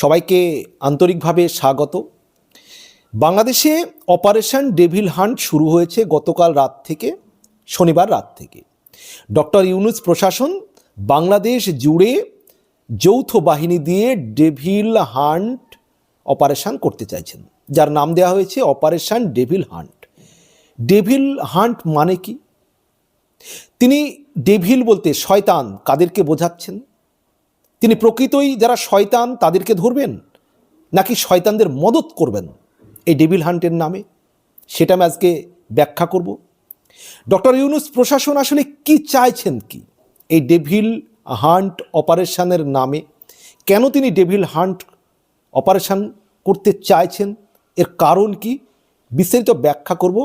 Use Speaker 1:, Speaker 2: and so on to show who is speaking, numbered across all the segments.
Speaker 1: সবাইকে আন্তরিকভাবে স্বাগত। বাংলাদেশে অপারেশন ডেভিল হান্ট শুরু হয়েছে গতকাল রাত থেকে, শনিবার রাত থেকে। ডক্টর ইউনুস প্রশাসন বাংলাদেশ জুড়ে যৌথ বাহিনী দিয়ে ডেভিল হান্ট অপারেশন করতে চাইছেন। যার নাম দেওয়া হয়েছে operation devil hunt. Devil hunt মানে কি? তিনি ডেভিল বলতে শয়তান কাদেরকে বোঝাচ্ছেন? তিনি প্রকৃতই যারা শয়তান তাদেরকে ধরবেন, নাকি শয়তানদের মদত করবেন? এই ডেভিল হান্টের নামে। সেটা আমি আজকে ব্যাখ্যা করব। ডক্টর ইউনুস প্রশাসন আসলে কি চাইছেন কি? এই ডেভিল হান্ট অপারেশনের নামে কেন তিনি ডেভিল হান্ট অপারেশন করতে চাইছেন? এর কারণ কি? বিস্তারিত ব্যাখ্যা করব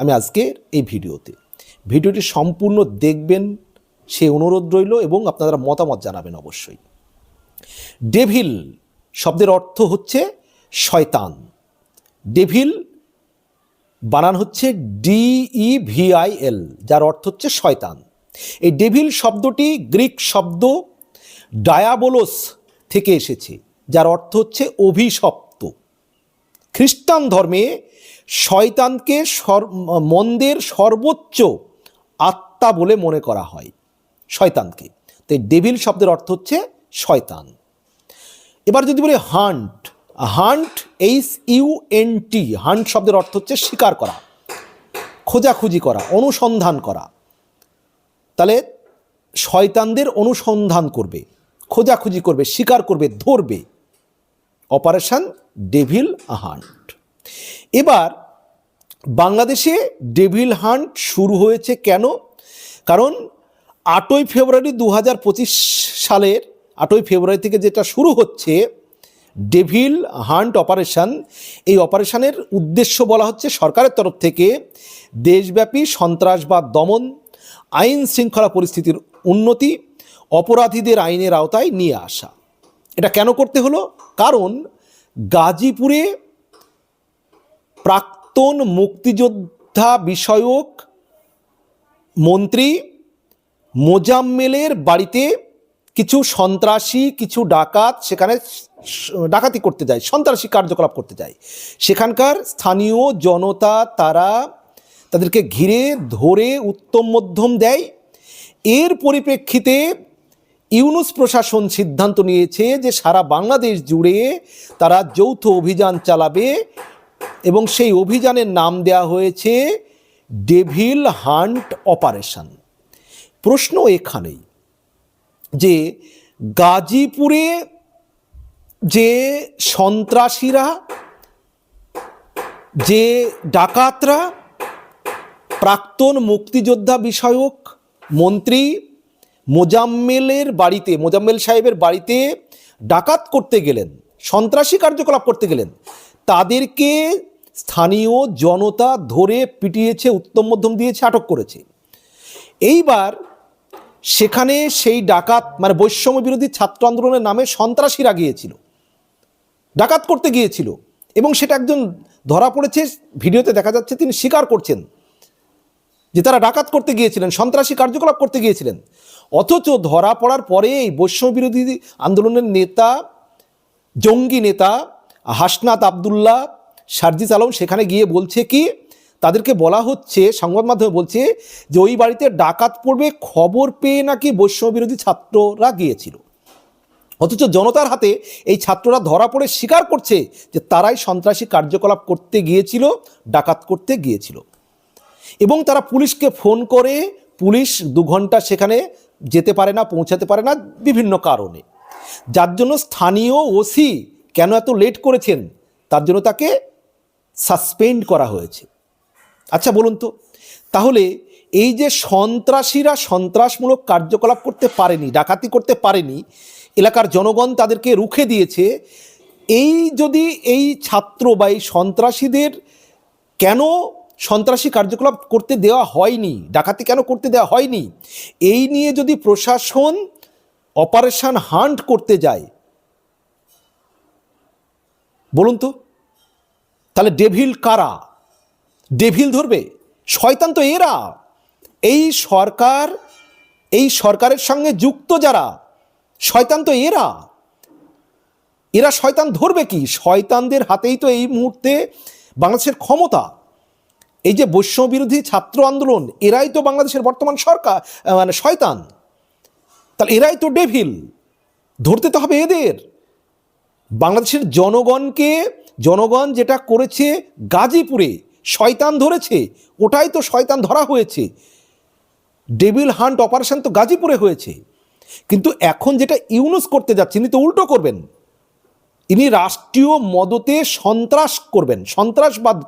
Speaker 1: আমি আজকের এই ভিডিওতে। ভিডিওটি সম্পূর্ণ দেখবেন, সে অনুরোধ রইল এবং আপনারা মতামত জানাবেন অবশ্যই। ডেভিল শব্দের অর্থ হচ্ছে শয়তান। ডেভিল বানান হচ্ছে ডিই ভিআইএল যার অর্থ হচ্ছে শয়তান। এই ডেভিল শব্দটি গ্রিক শব্দ ডায়াবোলোস থেকে এসেছে, যার অর্থ হচ্ছে অভিশপ্ত। খ্রিস্টান ধর্মে শয়তানকে মন্দের সর্বোচ্চ আত্মা বলে মনে করা হয়, শয়তানকে। তো এই ডেভিল শব্দের অর্থ হচ্ছে শয়তান। এবার যদি বলি hunt hunt H U N T hunt শব্দের অর্থ হচ্ছে শিকার করা, খোঁজাখুঁজি করা, অনুসন্ধান করা। তাহলে শয়তানদের অনুসন্ধান করবে, খোঁজাখুঁজি করবে, শিকার করবে, ধরবে। Operation devil hunt. এবার বাংলাদেশে ডেভিল হান্ট শুরু হয়েছে কেন? কারণ আটই ফেব্রুয়ারি দু হাজার পঁচিশ সালের আটই ফেব্রুয়ারি থেকে যেটা শুরু হচ্ছে, ডেভিল হান্ট অপারেশন, এই অপারেশানের উদ্দেশ্য বলা হচ্ছে সরকারের তরফ থেকে দেশব্যাপী সন্ত্রাসবাদ দমন, আইন শৃঙ্খলা পরিস্থিতির উন্নতি, অপরাধীদের আইনের আওতায় নিয়ে আসা। এটা কেন করতে হলো? কারণ গাজীপুরে প্রাক্তন মুক্তিযোদ্ধা বিষয়ক মন্ত্রী মোজাম্মেলের বাড়িতে কিছু সন্ত্রাসী, কিছু ডাকাত সেখানে ডাকাতি করতে যায়, সন্ত্রাসী কার্যকলাপ করতে যায়। সেখানকার স্থানীয় জনতা তারা তাদেরকে ঘিরে, ধরে উত্তম মধ্যম দেয়। এর পরিপ্রেক্ষিতে ইউনুস প্রশাসন সিদ্ধান্ত নিয়েছে যে সারা বাংলাদেশ জুড়ে তারা যৌথ অভিযান চালাবে এবং সেই অভিযানের নাম দেওয়া হয়েছে ডেভিল হান্ট অপারেশন। প্রশ্ন এখানেই যে গাজীপুরে যে সন্ত্রাসীরা, যে ডাকাতরা, প্রাক্তন মুক্তিযোদ্ধা বিষয়ক মন্ত্রী মোজাম্মেলের বাড়িতে, মোজাম্মেল সাহেবের বাড়িতে ডাকাত করতে গেলেন, সন্ত্রাসী কার্যকলাপ করতে গেলেন, তাদেরকে স্থানীয় জনতা ধরে পিটিয়েছে, উত্তম মধ্যম দিয়েছে, আটক করেছে। এইবার সেখানে সেই ডাকাত মানে বৈষম্য বিরোধী ছাত্র আন্দোলনের নামে সন্ত্রাসীরা গিয়েছিল ডাকাত করতে গিয়েছিল এবং সেটা একজন ধরা পড়েছে, ভিডিওতে দেখা যাচ্ছে তিনি স্বীকার করছেন যে তারা ডাকাত করতে গিয়েছিলেন, সন্ত্রাসী কার্যকলাপ করতে গিয়েছিলেন। অথচ ধরা পড়ার পরে এই বৈষম্য বিরোধী আন্দোলনের নেতা, জঙ্গি নেতা হাসনাত আবদুল্লাহ, সার্জিস আলম সেখানে গিয়ে বলছে কি তাদেরকে বলা হচ্ছে, সংবাদ মাধ্যমে বলছে যে ওই বাড়িতে ডাকাত পড়বে, খবর পেয়ে নাকি বৈষম্য বিরোধী ছাত্ররা গিয়েছিল। অথচ জনতার হাতে এই ছাত্ররা ধরা পড়ে স্বীকার করছে যে তারাই সন্ত্রাসী কার্যকলাপ করতে গিয়েছিল, ডাকাত করতে গিয়েছিল। এবং তারা পুলিশকে ফোন করে, পুলিশ দু ঘণ্টা সেখানে যেতে পারে না, পৌঁছাতে পারে না বিভিন্ন কারণে। যার জন্য স্থানীয় ওসি কেন এত লেট করেছেন, তার জন্য তাকে সাসপেন্ড করা হয়েছে। আচ্ছা বলুন তো। তাহলে এই যে সন্ত্রাসীরা সন্ত্রাসমূলক কার্যকলাপ করতে পারেনি, ডাকাতি করতে পারেনি, এলাকার জনগণ তাদেরকে রুখে দিয়েছে, এই যদি এই ছাত্র বা এই সন্ত্রাসীদের কেন সন্ত্রাসী কার্যকলাপ করতে দেওয়া হয়নি, ডাকাতি কেন করতে দেওয়া হয়নি, এই নিয়ে যদি প্রশাসন অপারেশন হান্ট করতে যায়, বলুন তো, তাহলে ডেভিল কারা? ডেভিল ধরবে। শয়তান তো এরা। এই সরকার, এই সরকারের সঙ্গে যুক্ত যারা, শয়তান তো এরা। এরা শয়তান ধরবে কি? শয়তানদের হাতেই তো এই মুহূর্তে বাংলাদেশের ক্ষমতা। এই যে বৈষম্য বিরোধী ছাত্র আন্দোলন, এরাই তো বাংলাদেশের বর্তমান সরকার মানে শয়তান। তাহলে এরাই তো ডেভিল। ধরতে তো হবে এদের। বাংলাদেশের জনগণকে, জনগণ যেটা করেছে গাজীপুরে শয়তান ধরেছে, ওটাই তো শয়তান ধরা হয়েছে। ডেভিল হান্ট অপারেশন তো গাজীপুরে হয়েছে। কিন্তু এখন যেটা ইউনুস করতে যাচ্ছে, ইনি তো উল্টো করবেন। ইনি রাষ্ট্রীয় মদতে সন্ত্রাস করবেন, সন্ত্রাসবাদ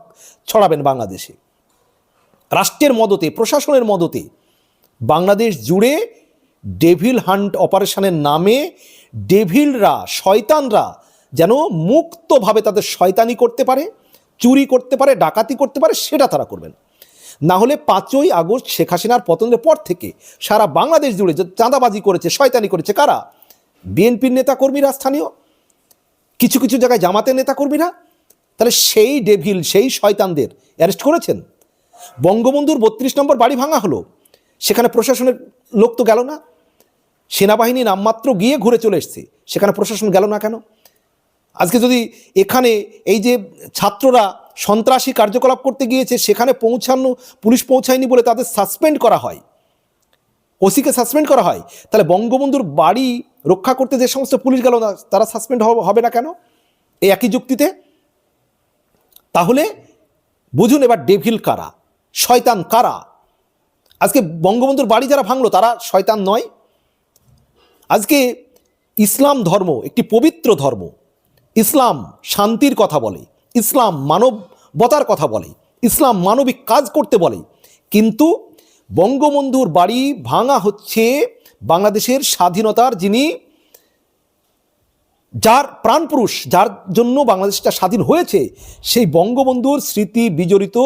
Speaker 1: ছড়াবেন বাংলাদেশে। রাষ্ট্রের মদতে, প্রশাসনের মদতে বাংলাদেশ জুড়ে ডেভিল হান্ট অপারেশনের নামে ডেভিলরা, শয়তানরা যেন মুক্তভাবে তাদের শয়তানি করতে পারে। চুরি করতে পারে, ডাকাতি করতে পারে, সেটা তারা করবেন। না হলে পাঁচই আগস্ট শেখ হাসিনার পতনের পর থেকে সারা বাংলাদেশ জুড়ে যে চাঁদাবাজি করেছে, শয়তানি করেছে কারা? বিএনপির নেতাকর্মীরা স্থানীয়? কিছু কিছু জায়গায় জামাতের নেতাকর্মীরা? তাহলে সেই ডেভিল, সেই শয়তানদের অ্যারেস্ট করেছেন? বঙ্গবন্ধুর বত্রিশ নম্বর বাড়ি ভাঙা হলো। সেখানে প্রশাসনের লোক তো গেল না। সেনাবাহিনী নামমাত্র গিয়ে ঘুরে চলে এসছে। সেখানে প্রশাসন গেল না কেন? আজকে যদি এখানে এই যে ছাত্ররা সন্ত্রাসী কার্যকলাপ করতে গিয়েছে, সেখানে পৌঁছানো, পুলিশ পৌঁছায়নি বলে তাদের সাসপেন্ড করা হয়। ওসিকে সাসপেন্ড করা হয়। তাহলে বঙ্গবন্ধুর বাড়ি রক্ষা করতে যে সমস্ত পুলিশ গেল না তারা সাসপেন্ড হবে না কেন? এই একই যুক্তিতে? তাহলে বুঝুন এবার ডেভিল কারা? শয়তান কারা? আজকে বঙ্গবন্ধুর বাড়ি যারা ভাঙলো, তারা শয়তান নয়। আজকে ইসলাম ধর্ম একটি পবিত্র ধর্ম। ইসলাম শান্তির কথা বলে, ইসলাম মানবতার কথা বলে, ইসলাম মানবিক কাজ করতে বলে। কিন্তু বঙ্গবন্ধুর বাড়ি ভাঙা হচ্ছে বাংলাদেশের স্বাধীনতার যিনি যার প্রাণপুরুষ, যার জন্য বাংলাদেশটা স্বাধীন হয়েছে, সেই বঙ্গবন্ধুর স্মৃতি বিজড়িত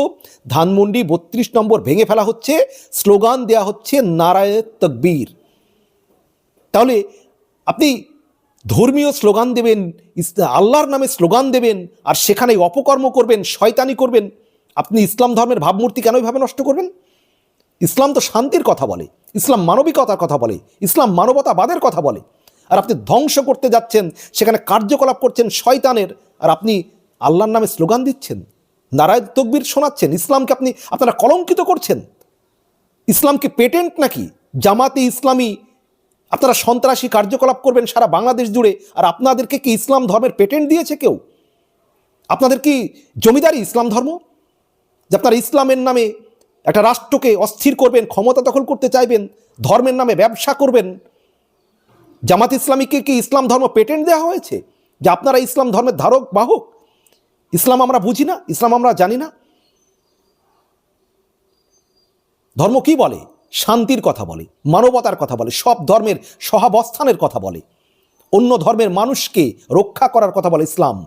Speaker 1: ধানমন্ডি বত্রিশ নম্বর ভেঙে ফেলা হচ্ছে, স্লোগান দেয়া হচ্ছে নারায় তকবীর। তাহলে আপনি ধর্মীয় স্লোগান দেবেন আল্লাহর নামে স্লোগান দেবেন, আর সেখানে অপকর্ম করবেন, শয়তানি করবেন। আপনি ইসলাম ধর্মের ভাবমূর্তি কেন এইভাবে নষ্ট করবেন? ইসলাম তো শান্তির কথা বলে, ইসলাম মানবিকতার কথা বলে, ইসলাম মানবতাবাদের কথা বলে। আর আপনি ধ্বংস করতে যাচ্ছেন, সেখানে কার্যকলাপ করছেন শয়তানের, আর আপনি আল্লাহর নামে স্লোগান দিচ্ছেন নারায়ণ তকবির শোনাচ্ছেন, ইসলামকে আপনি আপনারা কলঙ্কিত করছেন। ইসলাম কি পেটেন্ট নাকি? জামাতে ইসলামী আপনারা সন্ত্রাসী কার্যকলাপ করবেন সারা বাংলাদেশ জুড়ে, আর আপনাদেরকে কি ইসলাম ধর্মের পেটেন্ট দিয়েছে কেউ? আপনাদের কি জমিদারি ইসলাম ধর্ম? যে আপনারা ইসলামের নামে একটা রাষ্ট্রকে অস্থির করবেন, ক্ষমতা দখল করতে চাইবেন, ধর্মের নামে ব্যবসা করবেন। জামাত ইসলামীকে কি ইসলাম ধর্ম পেটেন্ট দেওয়া হয়েছে? যে আপনারা ইসলাম ধর্মের ধারক, বাহক? ইসলাম আমরা বুঝি না, ইসলাম আমরা জানি না। ধর্ম কি বলে? শান্তির কথা বলে, মানবতার কথা বলে, সব ধর্মের সহাবস্থানের কথা বলে। অন্য ধর্মের মানুষকে রক্ষা করার কথা বলে ইসলাম।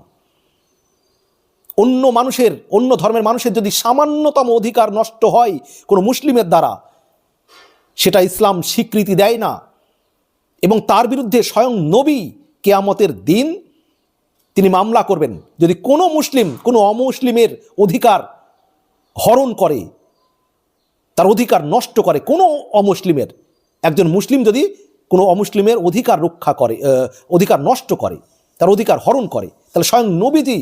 Speaker 1: অন্য মানুষের, অন্য ধর্মের মানুষের যদি সামান্যতম অধিকার নষ্ট হয় কোনো মুসলিমের দ্বারা, সেটা ইসলাম স্বীকৃতি দেয় না। এবং তার বিরুদ্ধে স্বয়ং নবী কেয়ামতের দিন তিনি মামলা করবেন। যদি কোনো মুসলিম, কোনো অমুসলিমের অধিকার হরণ করে তার অধিকার নষ্ট করে কোনো অমুসলিমের। একজন মুসলিম যদি কোনো অমুসলিমের অধিকার রক্ষা করে অধিকার নষ্ট করে, তার অধিকার হরণ করে, তাহলে স্বয়ং নবীজি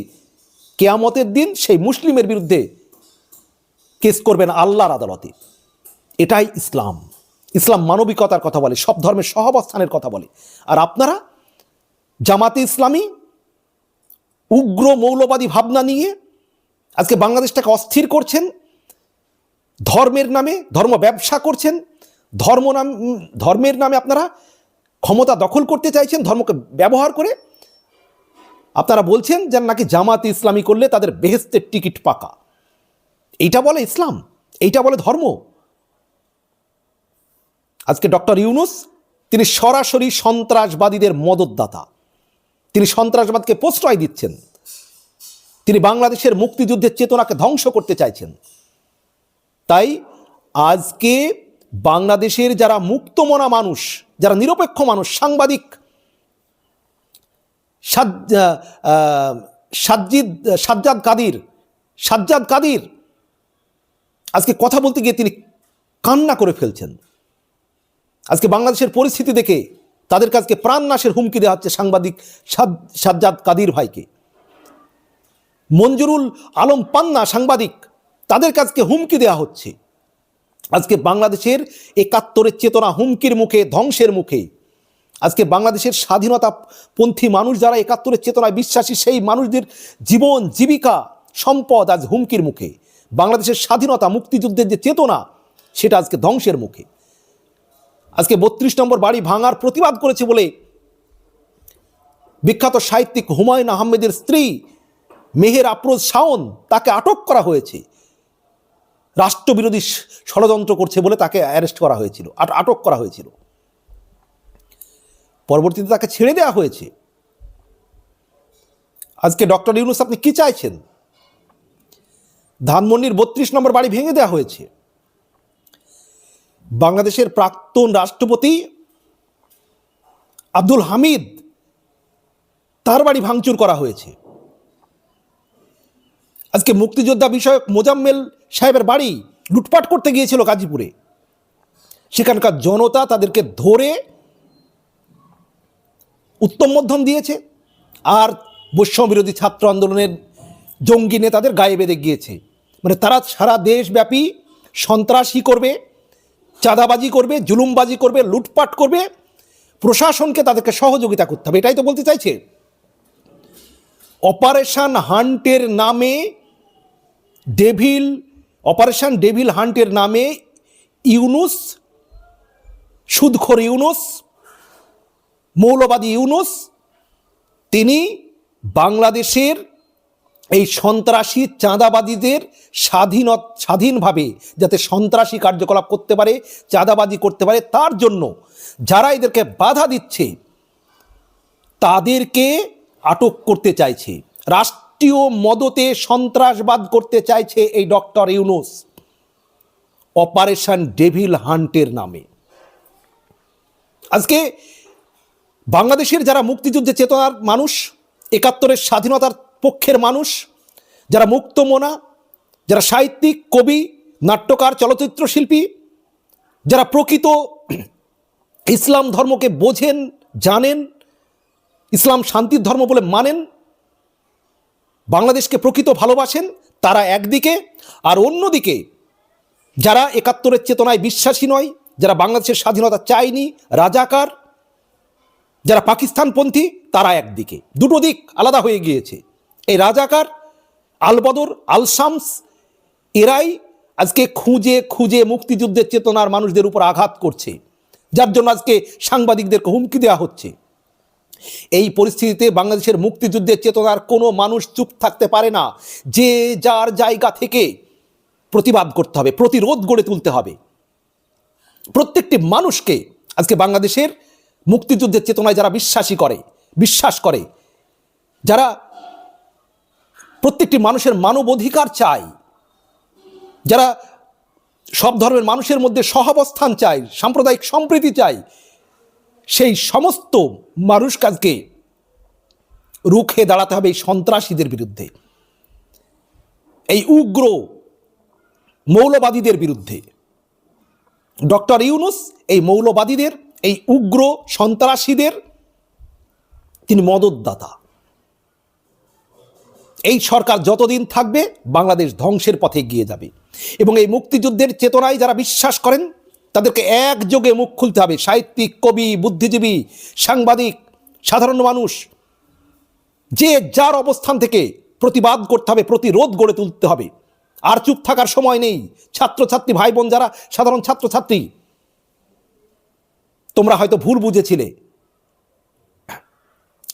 Speaker 1: কেয়ামতের দিন সেই মুসলিমের বিরুদ্ধে কেস করবেন আল্লাহর আদালতে। এটাই ইসলাম। ইসলাম মানবিকতার কথা বলে, সব ধর্মের সহাবস্থানের কথা বলে। আর আপনারা জামাতে ইসলামী, উগ্র মৌলবাদী ভাবনা নিয়ে আজকে বাংলাদেশটাকে অস্থির করছেন ধর্মের নামে ধর্ম ব্যবসা করছেন, ধর্ম নাম, ধর্মের নামে আপনারা ক্ষমতা দখল করতে চাইছেন, ধর্মকে ব্যবহার করে, আপনারা বলছেন যে নাকি জামাত ইসলামী করলে তাদের বেহেস্তের টিকিট পাকা। এইটা বলে ইসলাম, এইটা বলে ধর্ম। আজকে ডক্টর ইউনুস, তিনি সরাসরি সন্ত্রাসবাদীদের মদতদাতা। তিনি সন্ত্রাসবাদকে প্রশ্রয় দিচ্ছেন। তিনি বাংলাদেশের মুক্তিযুদ্ধের চেতনাকে ধ্বংস করতে চাইছেন। তাই আজকে বাংলাদেশের যারা মুক্তমনা মানুষ, যারা নিরপেক্ষ মানুষ, সাংবাদিক সাজ- সাজ্জিদ, সাজ্জাদ কাদির সাজ্জাদ কাদির, আজকে কথা বলতে গিয়ে তিনি কান্না করে ফেলছেন। আজকে বাংলাদেশের পরিস্থিতি দেখে তাদের কাছকে প্রাণনাশের হুমকি দেওয়া হচ্ছে সাংবাদিক সাজ্জাদ কাদির ভাইকে। মঞ্জুরুল আলম পান্না, সাংবাদিক তাদের কাছকে হুমকি দেওয়া হচ্ছে। আজকে বাংলাদেশের একাত্তরের চেতনা হুমকির মুখে, ধ্বংসের মুখে, আজকে বাংলাদেশের স্বাধীনতা পন্থী মানুষ যারা একাত্তরের চেতনায় বিশ্বাসী, সেই মানুষদের জীবন, জীবিকা, সম্পদ আজ হুমকির মুখে। বাংলাদেশের স্বাধীনতা মুক্তিযুদ্ধের যে চেতনা, সেটা আজকে ধ্বংসের মুখে। আজকে বত্রিশ নম্বর বাড়ি ভাঙার প্রতিবাদ করেছে বলে বিখ্যাত সাহিত্যিক হুমায়ুন আহমেদের স্ত্রী মেহের আফরোজ শাওন তাকে আটক করা হয়েছে। রাষ্ট্রবিরোধী ষড়যন্ত্র করছে বলে তাকে অ্যারেস্ট করা হয়েছিল, আট- আটক করা হয়েছিল। পরবর্তীতে তাকে ছেড়ে দেওয়া হয়েছে। আজকে ডক্টর ইউনুস আপনি কি চাইছেন? ধানমন্ডির বত্রিশ নম্বর বাড়ি ভেঙে দেওয়া হয়েছে। বাংলাদেশের প্রাক্তন রাষ্ট্রপতি আব্দুল হামিদ তার বাড়ি ভাঙচুর করা হয়েছে। আজকে মুক্তিযোদ্ধা বিষয়ক মোজাম্মেল সাহেবের বাড়ি লুটপাট করতে গিয়েছিল গাজীপুরে। সেখানকার জনতা তাদেরকে ধরে উত্তম মধ্যম দিয়েছে আর বৈষম্যবিরোধী ছাত্র আন্দোলনের জঙ্গি নেতাদের গায়ে বেঁধে গিয়েছে। মানে তারা সারা দেশব্যাপী সন্ত্রাসী করবে, চাঁদাবাজি করবে, জুলুমবাজি করবে, লুটপাট করবে, প্রশাসনকে তাদেরকে সহযোগিতা করতে হবে, এটাই তো বলতে চাইছে। অপারেশন হান্টের নামে ডেভিল, অপারেশন ডেভিল হান্টের নামে ইউনুস, সুদখোর ইউনুস, মৌলবাদী ইউনুস, তিনি বাংলাদেশের এই সন্ত্রাসী চাঁদাবাদীদের স্বাধীন, স্বাধীনভাবে যাতে সন্ত্রাসী কার্যকলাপ করতে পারে, চাঁদাবাজি করতে পারে, তার জন্য যারা এদেরকে বাধা দিচ্ছে, তাদেরকে আটক করতে চাইছে। রাষ্ট্রীয় মদতে সন্ত্রাসবাদ করতে চাইছে এই ডক্টর ইউনুস। অপারেশন ডেভিল হান্টের নামে। আজকে বাংলাদেশের যারা মুক্তিযুদ্ধে চেতনার মানুষ, একাত্তরের স্বাধীনতার পক্ষের মানুষ, যারা মুক্তমনা যারা সাহিত্যিক, কবি, নাট্যকার, চলচ্চিত্র শিল্পী, যারা প্রকৃত ইসলাম ধর্মকে বোঝেন, জানেন, ইসলাম শান্তির ধর্ম বলে মানেন বাংলাদেশকে প্রকৃত ভালোবাসেন তারা একদিকে, আর অন্যদিকে যারা একাত্তরের চেতনায় বিশ্বাসী নয়, যারা বাংলাদেশের স্বাধীনতা চায়নি, রাজাকার, যারা পাকিস্তানপন্থী, তারা একদিকে। দুটো দিক আলাদা হয়ে গিয়েছে। এই রাজাকার, আলবদর, আলশামস, এরাই আজকে খুঁজে খুঁজে মুক্তিযুদ্ধের চেতনার মানুষদের উপর আঘাত করছে, যার জন্য আজকে সাংবাদিকদেরকে হুমকি দেওয়া হচ্ছে। এই পরিস্থিতিতে বাংলাদেশের মুক্তিযুদ্ধের চেতনার কোনো মানুষ চুপ থাকতে পারে না। যে যার জায়গা থেকে প্রতিবাদ করতে হবে, প্রতিরোধ গড়ে তুলতে হবে। প্রত্যেকটি মানুষকে আজকে বাংলাদেশের মুক্তিযুদ্ধের চেতনায় যারা বিশ্বাসী করে, বিশ্বাস করে, যারা প্রত্যেকটি মানুষের মানবাধিকার চায়, যারা সব ধর্মের মানুষের মধ্যে সহাবস্থান চায়, সাম্প্রদায়িক সম্প্রীতি চায় সেই সমস্ত মানুষ কাজকে রুখে দাঁড়াতে হবে এই সন্ত্রাসীদের বিরুদ্ধে। এই উগ্র মৌলবাদীদের বিরুদ্ধে। ডক্টর ইউনুস এই মৌলবাদীদের, এই উগ্র সন্ত্রাসীদের তিনি মদতদাতা। এই সরকার যতদিন থাকবে, বাংলাদেশ ধ্বংসের পথে গিয়ে যাবে। এবং এই মুক্তিযুদ্ধের চেতনায় যারা বিশ্বাস করেন তাদেরকে একযোগে মুখ খুলতে হবে। সাহিত্যিক, কবি, বুদ্ধিজীবী, সাংবাদিক, সাধারণ মানুষ, যে যার অবস্থান থেকে প্রতিবাদ করতে হবে, প্রতিরোধ গড়ে তুলতে হবে। আর চুপ থাকার সময় নেই। ছাত্রছাত্রী ভাই বোন যারা, সাধারণ ছাত্রছাত্রী, তোমরা হয়তো ভুল বুঝেছিলে।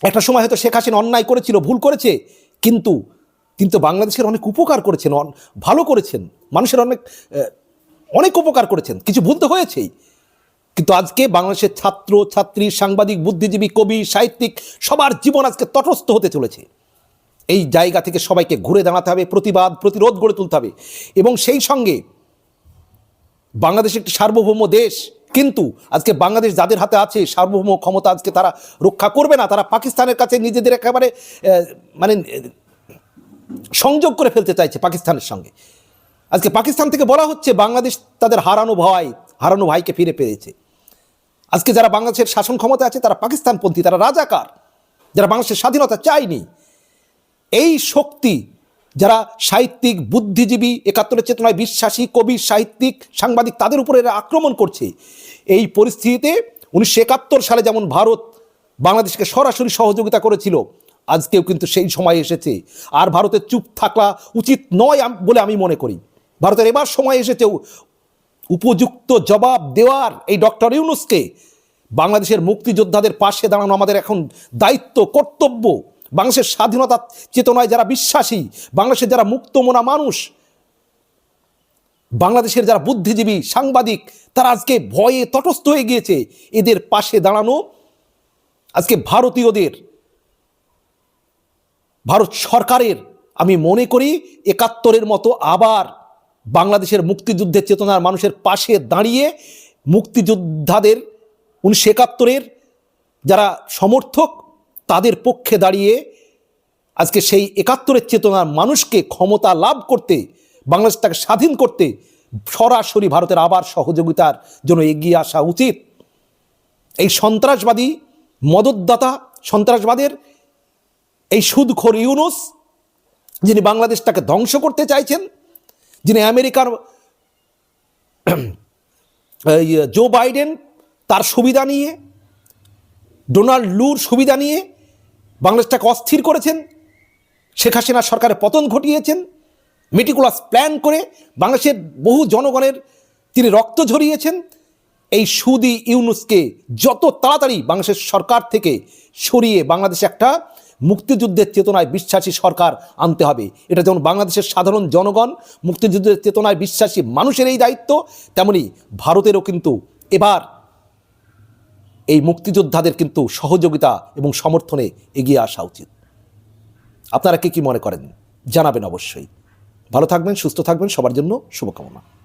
Speaker 1: একটা সময় হয়তো শেখ হাসিনা অন্যায় করেছিল, ভুল করেছে, কিন্তু কিন্তু বাংলাদেশের অনেক উপকার করেছেন ভালো করেছেন। মানুষের অনেক অনেক উপকার করেছেন, কিছু ভুল তো হয়েছেই। কিন্তু আজকে বাংলাদেশের ছাত্র, ছাত্রী, সাংবাদিক, বুদ্ধিজীবী, কবি, সাহিত্যিক, সবার জীবন আজকে তটস্থ হতে চলেছে। এই জায়গা থেকে সবাইকে ঘুরে দাঁড়াতে হবে, প্রতিবাদ, প্রতিরোধ গড়ে তুলতে হবে। এবং সেই সঙ্গে বাংলাদেশ একটি সার্বভৌম দেশ, কিন্তু আজকে বাংলাদেশ যাদের হাতে আছে, সার্বভৌম ক্ষমতা আজকে তারা রক্ষা করবে না, তারা পাকিস্তানের কাছে নিজেদের একেবারে মানে সংযোগ করে ফেলতে চাইছে পাকিস্তানের সঙ্গে। আজকে পাকিস্তান থেকে বলা হচ্ছে বাংলাদেশ তাদের হারানো ভাই, হারানো ভাইকে ফিরে পেয়েছে। আজকে যারা বাংলাদেশের শাসন ক্ষমতা আছে, তারা পাকিস্তানপন্থী, তারা রাজাকার, যারা বাংলাদেশের স্বাধীনতা চায়নি। এই শক্তি যারা সাহিত্যিক, বুদ্ধিজীবী, একাত্তরের চেতনায় বিশ্বাসী, কবি, সাহিত্যিক, সাংবাদিক, তাদের উপরে এরা আক্রমণ করছে। এই পরিস্থিতিতে উনিশশো একাত্তর সালে যেমন ভারত বাংলাদেশকে সরাসরি সহযোগিতা করেছিল, আজকেও কিন্তু সেই সময় এসেছে। আর ভারতের চুপ থাকা উচিত নয় বলে আমি মনে করি। ভারতের এবার সময় এসেছেও উপযুক্ত জবাব দেওয়ার এই ডক্টর ইউনুসকে বাংলাদেশের মুক্তিযোদ্ধাদের পাশে দাঁড়ানো আমাদের এখন দায়িত্ব, কর্তব্য। বাংলাদেশের স্বাধীনতা চেতনায় যারা বিশ্বাসী, বাংলাদেশের যারা মুক্তমনা মানুষ, বাংলাদেশের যারা বুদ্ধিজীবী, সাংবাদিক, তারা আজকে ভয়ে তটস্থ হয়ে গিয়েছে এদের পাশে দাঁড়ানো। আজকে ভারতীয়দের, ভারত সরকারের আমি মনে করি একাত্তরের মতো আবার বাংলাদেশের মুক্তিযুদ্ধের চেতনার মানুষের পাশে দাঁড়িয়ে মুক্তিযোদ্ধাদের উনিশশো একাত্তরের যারা সমর্থক, তাদের পক্ষে দাঁড়িয়ে আজকে সেই একাত্তরের চেতনার মানুষকে ক্ষমতা লাভ করতে, বাংলাদেশটাকে স্বাধীন করতে সরাসরি ভারতের আবার সহযোগিতার জন্য এগিয়ে আসা উচিত। এই সন্ত্রাসবাদী মদতদাতা, সন্ত্রাসবাদের এই সুদখোর ইউনুস, যিনি বাংলাদেশটাকে ধ্বংস করতে চাইছেন যিনি আমেরিকার জো বাইডেন তার সুবিধা নিয়ে ডোনাল্ড লুর সুবিধা নিয়ে বাংলাদেশটাকে অস্থির করেছেন, শেখ হাসিনা সরকারের পতন ঘটিয়েছেন মেটিকুলাস প্ল্যান করে বাংলাদেশের বহু জনগণের তিনি রক্ত ঝরিয়েছেন, এই সুদি ইউনুসকে যত তাড়াতাড়ি বাংলাদেশের সরকার থেকে সরিয়ে বাংলাদেশে একটা মুক্তিযুদ্ধের চেতনায় বিশ্বাসী সরকার আনতে হবে। এটা যেমন বাংলাদেশের সাধারণ জনগণ, মুক্তিযুদ্ধের চেতনায় বিশ্বাসী মানুষের এই দায়িত্ব, তেমনি ভারতেরও কিন্তু এবার এই মুক্তিযোদ্ধাদের কিন্তু সহযোগিতা এবং সমর্থনে এগিয়ে আসা উচিত। আপনারা কি কি মনে করেন? জানাবেন অবশ্যই। ভালো থাকবেন, সুস্থ থাকবেন, সবার জন্য শুভকামনা।